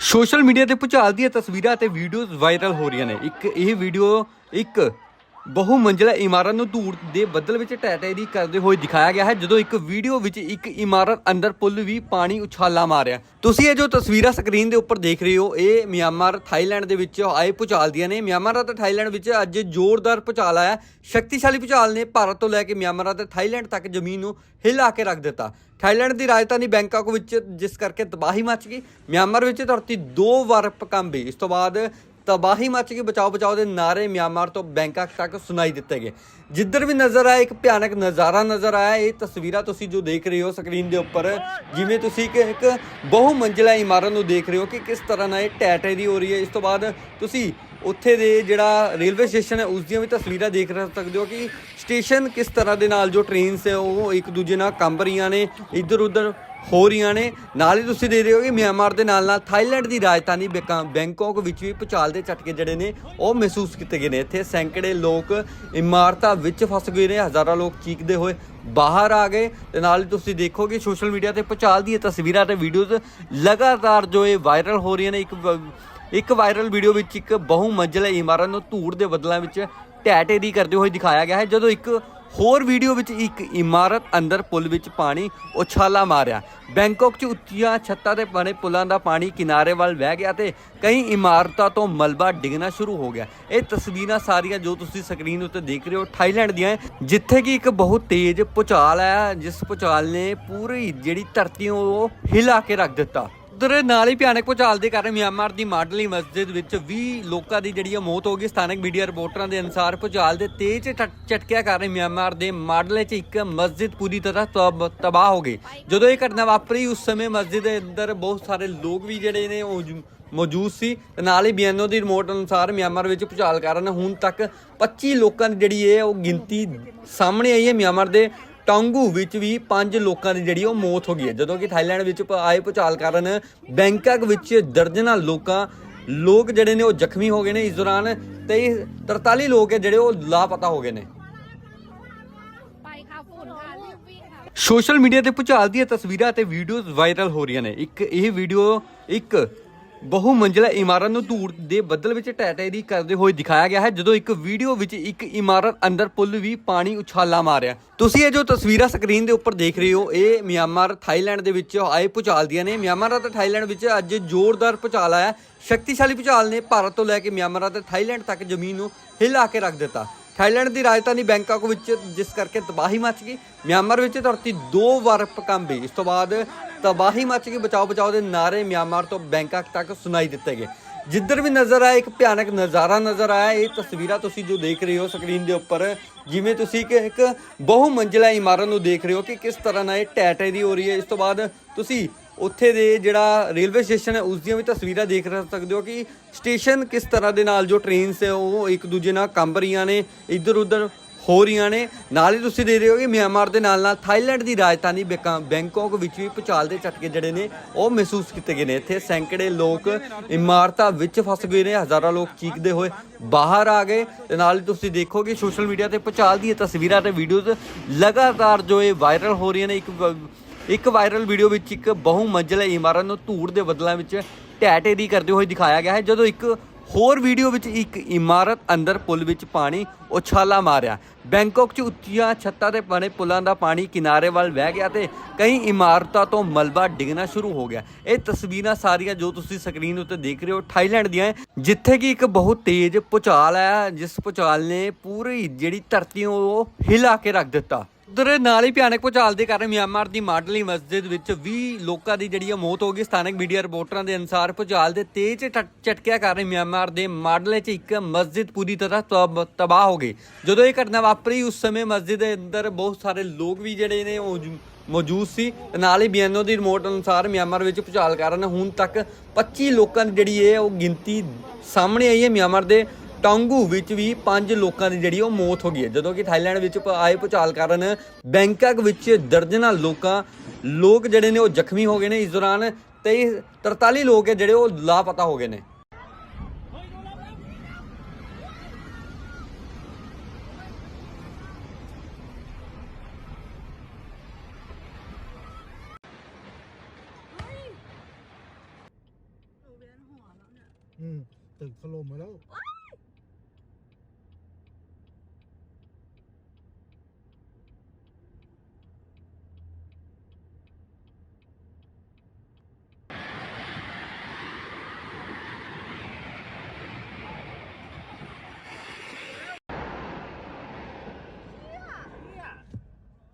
Social media ਤੇ ਭੁਚਾਲ ਦੀਆਂ ਤਸਵੀਰਾਂ ਅਤੇ ਵੀਡੀਓਜ਼ ਵਾਇਰਲ ਹੋ ਰਹੀਆਂ ਨੇ। ਇੱਕ ਇਹ ਵੀਡੀਓ, ਇੱਕ ਬਹੁ ਮੰਜ਼ਲਾ ਇਮਾਰਤ ਨੂੰ ਧੂੜ ਦੇ ਬੱਦਲ ਵਿੱਚ ਟੈਟੇਰੀ ਕਰਦੇ ਹੋਏ ਦਿਖਾਇਆ ਗਿਆ ਹੈ, ਜਦੋਂ ਇੱਕ ਵੀਡੀਓ ਵਿੱਚ ਇੱਕ ਇਮਾਰਤ ਅੰਦਰ ਪੁੱਲ ਵੀ ਪਾਣੀ ਉਛਾਲਾ ਮਾਰਿਆ। ਤੁਸੀਂ ਇਹ ਜੋ ਤਸਵੀਰਾਂ ਸਕਰੀਨ ਦੇ ਉੱਪਰ ਦੇਖ ਰਹੇ ਹੋ, ਇਹ ਮਿਆਂਮਾਰ ਥਾਈਲੈਂਡ ਦੇ ਵਿੱਚ ਆਏ ਭੁਚਾਲ ਦੀਆਂ ਨੇ। ਮਿਆਂਮਾਰ ਅਤੇ ਥਾਈਲੈਂਡ ਵਿੱਚ ਅੱਜ ਜ਼ੋਰਦਾਰ ਭੁਚਾਲ ਆਇਆ ਸ਼ਕਤੀਸ਼ਾਲੀ ਭੁਚਾਲ ਨੇ ਭਾਰਤ ਤੋਂ ਲੈ ਕੇ ਮਿਆਂਮਾਰ ਅਤੇ ਥਾਈਲੈਂਡ ਤੱਕ ਜ਼ਮੀਨ ਨੂੰ ਹਿਲਾ ਕੇ ਰੱਖ ਦਿੱਤਾ। ਥਾਈਲੈਂਡ ਦੀ ਰਾਜਧਾਨੀ ਬੈਂਕਾਕ ਵਿੱਚ ਜਿਸ ਕਰਕੇ ਤਬਾਹੀ ਮਚ ਗਈ, ਮਿਆਂਮਾਰ ਵਿੱਚ ਧਰਤੀ ਦੋ ਵਾਰ ਭਕੰਬੀ। ਇਸ ਤੋਂ ਬਾਅਦ ਤਬਾਹੀ ਮਚ ਗਈ। ਬਚਾਓ ਬਚਾਓ ਦੇ ਨਾਰੇ ਮਿਆਂਮਾਰ ਤੋਂ ਬੈਂਕਾਕ ਤੱਕ ਸੁਣਾਈ ਦਿੱਤੇ ਗਏ। ਜਿੱਧਰ ਵੀ ਨਜ਼ਰ ਆਇਆ ਇੱਕ ਭਿਆਨਕ ਨਜ਼ਾਰਾ ਨਜ਼ਰ ਆਇਆ। ਇਹ ਤਸਵੀਰਾਂ ਤੁਸੀਂ ਜੋ ਦੇਖ ਰਹੇ ਹੋ ਸਕਰੀਨ ਦੇ ਉੱਪਰ, ਜਿਵੇਂ ਤੁਸੀਂ ਕਿ ਇੱਕ ਬਹੁ ਮੰਜ਼ਲਾ ਇਮਾਰਤ ਨੂੰ ਦੇਖ ਰਹੇ ਹੋ ਕਿ ਕਿਸ ਤਰ੍ਹਾਂ ਨਾਲ ਇਹ ਟੈਟੇ ਦੀ ਹੋ ਰਹੀ ਹੈ। ਇਸ ਤੋਂ ਬਾਅਦ ਤੁਸੀਂ ਉੱਥੇ ਦੇ ਜਿਹੜਾ ਰੇਲਵੇ ਸਟੇਸ਼ਨ ਹੈ, ਉਸ ਦੀਆਂ ਵੀ ਤਸਵੀਰਾਂ ਦੇਖ ਰਹੇ ਸਕਦੇ ਹੋ ਕਿ ਸਟੇਸ਼ਨ ਕਿਸ ਤਰ੍ਹਾਂ ਦੇ ਨਾਲ ਜੋ ਟ੍ਰੇਨਸ ਹੈ, ਉਹ ਇੱਕ ਦੂਜੇ ਨਾਲ ਕੰਬ ਰਹੀਆਂ ਨੇ। ਇੱਧਰ ਉੱਧਰ ਹੋ ਰਹੀਆਂ ਨੇ। ਨਾਲ ਹੀ ਤੁਸੀਂ ਦੇ ਰਹੇ ਹੋ ਕਿ ਮਿਆਂਮਾਰ ਦੇ ਨਾਲ ਨਾਲ ਥਾਈਲੈਂਡ ਦੀ ਰਾਜਧਾਨੀ ਬੈਂਕਾ- ਬੈਂਕਾਕ ਵਿੱਚ ਵੀ ਭੁਚਾਲ ਦੇ ਝਟਕੇ ਜਿਹੜੇ ਨੇ, ਉਹ ਮਹਿਸੂਸ ਕੀਤੇ ਗਏ ਨੇ। ਇੱਥੇ ਸੈਂਕੜੇ ਲੋਕ ਇਮਾਰਤਾਂ ਵਿੱਚ ਫਸ ਗਏ ਨੇ, ਹਜ਼ਾਰਾਂ ਲੋਕ ਚੀਕਦੇ ਹੋਏ ਬਾਹਰ ਆ ਗਏ। ਤੇ ਨਾਲ ਹੀ ਤੁਸੀਂ ਦੇਖੋਗੇ ਸੋਸ਼ਲ ਮੀਡੀਆ ਤੇ ਭੁਚਾਲ ਦੀਆਂ ਤਸਵੀਰਾਂ ਤੇ ਵੀਡੀਓਜ਼ ਲਗਾਤਾਰ ਜੋ ਇਹ ਵਾਇਰਲ ਹੋ ਰਹੀਆਂ ਨੇ। ਇੱਕ ਇੱਕ ਵਾਇਰਲ ਵੀਡੀਓ ਵਿੱਚ ਇੱਕ ਬਹੁ ਮੰਜ਼ਲਾ ਇਮਾਰਤ ਨੂੰ ਧੂੜ ਦੇ ਬਦਲਾਂ ਵਿੱਚ ਢਹਿ ਢੇਰੀ ਕਰਦੇ ਹੋਏ ਦਿਖਾਇਆ ਗਿਆ ਹੈ। ਜਦੋਂ ਇੱਕ ਹੋਰ ਵੀਡੀਓ ਵਿੱਚ ਇੱਕ ਇਮਾਰਤ ਅੰਦਰ ਪੁਲ ਵਿੱਚ ਪਾਣੀ ਉਛਾਲਾ ਮਾਰਿਆ। ਬੈਂਕਾਕ 'ਚ ਉੱਚੀਆਂ ਛੱਤਾਂ ਤੇ ਬਣੇ ਪੁਲਾਂ ਦਾ ਪਾਣੀ ਕਿਨਾਰੇ ਵੱਲ ਵਹਿ ਗਿਆ ਤੇ ਕਈ ਇਮਾਰਤਾਂ ਤੋਂ ਮਲਬਾ ਡਿੱਗਣਾ ਸ਼ੁਰੂ ਹੋ ਗਿਆ। ਇਹ ਤਸਵੀਰਾਂ ਸਾਰੀਆਂ ਜੋ ਤੁਸੀਂ ਸਕਰੀਨ ਉੱਤੇ ਦੇਖ ਰਹੇ ਹੋ ਥਾਈਲੈਂਡ ਦੀਆਂ ਜਿੱਥੇ ਕਿ ਇੱਕ ਬਹੁਤ ਤੇਜ਼ ਭੁਚਾਲ ਆਇਆ ਜਿਸ ਭੁਚਾਲ ਨੇ ਪੂਰੀ ਜਿਹੜੀ ਧਰਤੀ ਨੂੰ ਉਹ ਹਿਲਾ ਕੇ ਰੱਖ ਦਿੱਤਾ। ਉਧਰ ਨਾਲ ਹੀ ਭਿਆਨਕ ਭੂਚਾਲ ਦੇ ਕਾਰਨ ਮਿਆਂਮਾਰ ਦੀ ਮਾਡਲੀ ਮਸਜਿਦ ਵਿੱਚ 20 ਲੋਕਾਂ ਦੀ ਜਿਹੜੀ ਆ ਮੌਤ ਹੋ ਗਈ। ਸਥਾਨਕ ਮੀਡੀਆ ਰਿਪੋਰਟਰਾਂ ਦੇ ਅਨੁਸਾਰ ਭੂਚਾਲ ਦੇ ਤੇਜ਼ ਝਟ- ਝਟਕਿਆਂ ਕਾਰਨ ਮਿਆਂਮਾਰ ਦੇ ਮਾਡਲੇ 'ਚ ਇੱਕ ਮਸਜਿਦ ਪੂਰੀ ਤਰ੍ਹਾਂ ਤਬ- ਤਬਾਹ ਹੋ ਗਈ। ਜਦੋਂ ਇਹ ਘਟਨਾ ਵਾਪਰੀ, ਉਸ ਸਮੇਂ ਮਸਜਿਦ ਦੇ ਅੰਦਰ ਬਹੁਤ ਸਾਰੇ ਲੋਕ ਵੀ ਜਿਹੜੇ ਨੇ ਉਹ ਮੌਜੂਦ ਸੀ। ਤੇ ਨਾਲ ਹੀ ਬੀਐਨਓ ਦੀ ਰਿਮੋਟ ਅਨੁਸਾਰ ਮਿਆਂਮਾਰ ਵਿੱਚ ਭੂਚਾਲ ਕਾਰਨ ਹੁਣ ਤੱਕ 25 ਲੋਕਾਂ ਦੀ ਜਿਹੜੀ ਹੈ ਉਹ ਗਿਣਤੀ ਸਾਹਮਣੇ ਆਈ ਹੈ। ਮਿਆਂਮਾਰ ਦੇ ਟਾਂਗੂ ਵਿੱਚ ਵੀ ਪੰਜ ਲੋਕਾਂ ਦੀ ਜਿਹੜੀ ਉਹ ਮੌਤ ਹੋ ਗਈ ਹੈ। ਜਦੋਂ ਕਿ ਥਾਈਲੈਂਡ ਵਿੱਚ ਆਏ ਭੁਚਾਲ ਕਾਰਨ ਬੈਂਕਾਕ ਵਿੱਚ ਦਰਜਨਾਂ ਲੋਕਾਂ, ਲੋਕ ਜਿਹੜੇ ਨੇ ਉਹ ਜ਼ਖਮੀ ਹੋ ਗਏ ਨੇ। ਇਸ ਦੌਰਾਨ 23 43 ਲੋਕ ਹੈ ਜਿਹੜੇ ਉਹ ਲਾਪਤਾ ਹੋ ਗਏ ਨੇ। ਸੋਸ਼ਲ ਮੀਡੀਆ ਤੇ ਭੁਚਾਲ ਦੀਆਂ ਤਸਵੀਰਾਂ ਤੇ ਵੀਡੀਓਜ਼ ਵਾਇਰਲ ਹੋ ਰਹੀਆਂ ਨੇ। ਇੱਕ ਇਹ ਵੀਡੀਓ, ਇੱਕ ਬਹੁ ਮੰਜ਼ਲਾ ਇਮਾਰਤ ਨੂੰ ਧੂੜ ਦੇ ਬੱਦਲ ਵਿੱਚ ਟੈਟੇਰੀ ਕਰਦੇ ਹੋਏ ਦਿਖਾਇਆ ਗਿਆ ਹੈ, ਜਦੋਂ ਇੱਕ ਵੀਡੀਓ ਵਿੱਚ ਇੱਕ ਇਮਾਰਤ ਅੰਦਰ ਪੁੱਲ ਵੀ ਪਾਣੀ ਉਛਾਲਾ ਮਾਰਿਆ ਤੁਸੀਂ ਇਹ ਜੋ ਤਸਵੀਰਾਂ ਸਕਰੀਨ ਦੇ ਉੱਪਰ ਦੇਖ ਰਹੇ ਹੋ, ਇਹ ਮਿਆਂਮਾਰ ਥਾਈਲੈਂਡ ਦੇ ਵਿੱਚ ਆਏ ਭੁਚਾਲ ਦੀਆਂ ਨੇ। ਮਿਆਂਮਾਰ ਅਤੇ ਥਾਈਲੈਂਡ ਵਿੱਚ ਅੱਜ ਜ਼ੋਰਦਾਰ ਭੁਚਾਲ ਆਇਆ। ਸ਼ਕਤੀਸ਼ਾਲੀ ਭੁਚਾਲ ਨੇ ਭਾਰਤ ਤੋਂ ਲੈ ਕੇ ਮਿਆਂਮਾਰ ਅਤੇ ਥਾਈਲੈਂਡ ਤੱਕ ਜ਼ਮੀਨ ਨੂੰ ਹਿਲਾ ਕੇ ਰੱਖ ਦਿੱਤਾ। ਥਾਈਲੈਂਡ ਦੀ ਰਾਜਧਾਨੀ ਬੈਂਕਾਕ ਵਿੱਚ ਜਿਸ ਕਰਕੇ ਤਬਾਹੀ ਮਚ ਗਈ, ਮਿਆਂਮਾਰ ਵਿੱਚ ਧਰਤੀ ਦੋ ਵਾਰ ਭਕੰਬੀ ਇਸ ਤੋਂ ਬਾਅਦ ਤਬਾਹੀ ਮਚ ਗਈ ਬਚਾਓ ਬਚਾਓ ਦੇ ਨਾਰੇ ਮਿਆਂਮਾਰ ਤੋਂ ਬੈਂਕਾਕ ਤੱਕ ਸੁਣਾਈ ਦਿੱਤੇ ਗਏ। ਜਿੱਧਰ ਵੀ ਨਜ਼ਰ ਆਇਆ ਇੱਕ ਭਿਆਨਕ ਨਜ਼ਾਰਾ ਨਜ਼ਰ ਆਇਆ। ਇਹ ਤਸਵੀਰਾਂ ਤੁਸੀਂ ਜੋ ਦੇਖ ਰਹੇ ਹੋ ਸਕਰੀਨ ਦੇ ਉੱਪਰ, ਜਿਵੇਂ ਤੁਸੀਂ ਕਿ ਇੱਕ ਬਹੁ ਮੰਜ਼ਲਾ ਇਮਾਰਤ ਨੂੰ ਦੇਖ ਰਹੇ ਹੋ ਕਿ ਕਿਸ ਤਰ੍ਹਾਂ ਨਾਲ ਇਹ ਟੈਟੇ ਦੀ ਹੋ ਰਹੀ ਹੈ। ਇਸ ਤੋਂ ਬਾਅਦ ਤੁਸੀਂ ਉੱਥੇ ਦੇ ਜਿਹੜਾ ਰੇਲਵੇ ਸਟੇਸ਼ਨ ਹੈ, ਉਸ ਦੀਆਂ ਵੀ ਤਸਵੀਰਾਂ ਦੇਖ ਸਕਦੇ ਹੋ ਕਿ ਸਟੇਸ਼ਨ ਕਿਸ ਤਰ੍ਹਾਂ ਦੇ ਨਾਲ ਜੋ ਟ੍ਰੇਨਸ ਹੈ, ਉਹ ਇੱਕ ਦੂਜੇ ਨਾਲ ਕੰਬ ਰਹੀਆਂ ਨੇ। ਇੱਧਰ ਉੱਧਰ ਹੋ ਰਹੀਆਂ ਨੇ। ਨਾਲ ਹੀ ਤੁਸੀਂ ਦੇ ਰਹੇ ਹੋ ਕਿ ਮਿਆਂਮਾਰ ਦੇ ਨਾਲ ਨਾਲ ਥਾਈਲੈਂਡ ਦੀ ਰਾਜਧਾਨੀ ਬੈਂਕਾ- ਬੈਂਕਾਕ ਵਿੱਚ ਵੀ ਭੁਚਾਲ ਦੇ ਝਟਕੇ ਜਿਹੜੇ ਨੇ, ਉਹ ਮਹਿਸੂਸ ਕੀਤੇ ਗਏ ਨੇ। ਇੱਥੇ ਸੈਂਕੜੇ ਲੋਕ ਇਮਾਰਤਾਂ ਵਿੱਚ ਫਸ ਗਏ ਨੇ। ਹਜ਼ਾਰਾਂ ਲੋਕ ਚੀਕਦੇ ਹੋਏ ਬਾਹਰ ਆ ਗਏ। ਤੇ ਨਾਲ ਹੀ ਤੁਸੀਂ ਦੇਖੋਗੇ ਸੋਸ਼ਲ ਮੀਡੀਆ ਤੇ ਭੁਚਾਲ ਦੀਆਂ ਤਸਵੀਰਾਂ ਤੇ ਵੀਡੀਓਜ਼ ਲਗਾਤਾਰ ਜੋ ਇਹ ਵਾਇਰਲ ਹੋ ਰਹੀਆਂ ਨੇ। ਇੱਕ ਇੱਕ ਵਾਇਰਲ ਵੀਡੀਓ ਵਿੱਚ ਇੱਕ ਬਹੁ ਮੰਜ਼ਲਾ ਇਮਾਰਤ ਨੂੰ ਧੂੜ ਦੇ ਬਦਲਾਂ ਵਿੱਚ ਢਹਿ ਢੇਰੀ ਕਰਦੇ ਹੋਏ ਦਿਖਾਇਆ ਗਿਆ ਹੈ। ਜਦੋਂ ਇੱਕ ਹੋਰ ਵੀਡੀਓ ਵਿੱਚ ਇੱਕ ਇਮਾਰਤ ਅੰਦਰ ਪੁਲ ਵਿੱਚ ਪਾਣੀ ਉਛਾਲਾ ਮਾਰਿਆ। ਬੈਂਕਾਕ 'ਚ ਉੱਚੀਆਂ ਛੱਤਾਂ ਤੇ ਬਣੇ ਪੁਲਾਂ ਦਾ ਪਾਣੀ ਕਿਨਾਰੇ ਵੱਲ ਵਹਿ ਗਿਆ ਤੇ ਕਈ ਇਮਾਰਤਾਂ ਤੋਂ ਮਲਬਾ ਡਿੱਗਣਾ ਸ਼ੁਰੂ ਹੋ ਗਿਆ। ਇਹ ਤਸਵੀਰਾਂ ਸਾਰੀਆਂ ਜੋ ਤੁਸੀਂ ਸਕਰੀਨ ਉੱਤੇ ਦੇਖ ਰਹੇ ਹੋ ਥਾਈਲੈਂਡ ਦੀਆਂ ਜਿੱਥੇ ਕਿ ਇੱਕ ਬਹੁਤ ਤੇਜ਼ ਭੁਚਾਲ ਆਇਆ ਜਿਸ ਭੁਚਾਲ ਨੇ ਪੂਰੀ ਜਿਹੜੀ ਧਰਤੀ ਨੂੰ ਉਹ ਹਿਲਾ ਕੇ ਰੱਖ ਦਿੱਤਾ। ਉਧਰ ਨਾਲ ਹੀ ਭਿਆਨਕ ਭੂਚਾਲ ਦੇ ਕਾਰਨ ਮਿਆਂਮਾਰ ਦੀ ਮਾਡਲੀ ਮਸਜਿਦ ਵਿੱਚ 20 ਲੋਕਾਂ ਦੀ ਜਿਹੜੀ ਆ ਮੌਤ ਹੋ ਗਈ। ਸਥਾਨਕ ਮੀਡੀਆ ਰਿਪੋਰਟਰਾਂ ਦੇ ਅਨੁਸਾਰ ਭੂਚਾਲ ਦੇ ਤੇਜ਼ ਝਟ- ਝਟਕਿਆਂ ਕਾਰਨ ਮਿਆਂਮਾਰ ਦੇ ਮਾਡਲੇ 'ਚ ਇੱਕ ਮਸਜਿਦ ਪੂਰੀ ਤਰ੍ਹਾਂ ਤਬ- ਤਬਾਹ ਹੋ ਗਈ। ਜਦੋਂ ਇਹ ਘਟਨਾ ਵਾਪਰੀ, ਉਸ ਸਮੇਂ ਮਸਜਿਦ ਦੇ ਅੰਦਰ ਬਹੁਤ ਸਾਰੇ ਲੋਕ ਵੀ ਜਿਹੜੇ ਨੇ ਉਹ ਮੌਜੂਦ ਸੀ। ਨਾਲ ਹੀ ਬੀਐਨਓ ਦੀ ਰਿਮੋਟ ਅਨੁਸਾਰ ਮਿਆਂਮਾਰ ਵਿੱਚ ਭੂਚਾਲ ਕਾਰਨ ਹੁਣ ਤੱਕ 25 ਲੋਕਾਂ ਦੀ ਜਿਹੜੀ ਹੈ ਉਹ ਗਿਣਤੀ ਸਾਹਮਣੇ ਆਈ ਹੈ। ਮਿਆਂਮਾਰ ਦੇ ਟਾਂਗੂ ਵਿੱਚ ਵੀ ਪੰਜ ਲੋਕਾਂ ਦੀ ਜਿਹੜੀ ਉਹ ਮੌਤ ਹੋ ਗਈ ਹੈ ਜਦੋਂ ਕਿ ਥਾਈਲੈਂਡ ਵਿੱਚ ਪ- ਆਏ ਭੁਚਾਲ ਕਾਰਨ ਬੈਂਕਾਕ ਵਿੱਚ ਦਰਜਨਾਂ ਲੋਕਾਂ ਲੋਕ ਜਿਹੜੇ ਨੇ ਉਹ ਜ਼ਖਮੀ ਹੋ ਗਏ ਨੇ ਇਸ ਦੌਰਾਨ ਤੇ 43 ਲੋਕ ਹੈ ਜਿਹੜੇ ਉਹ ਲਾਪਤਾ ਹੋ ਗਏ ਨੇ อืมตึกถล่มมาแล้ว ว้า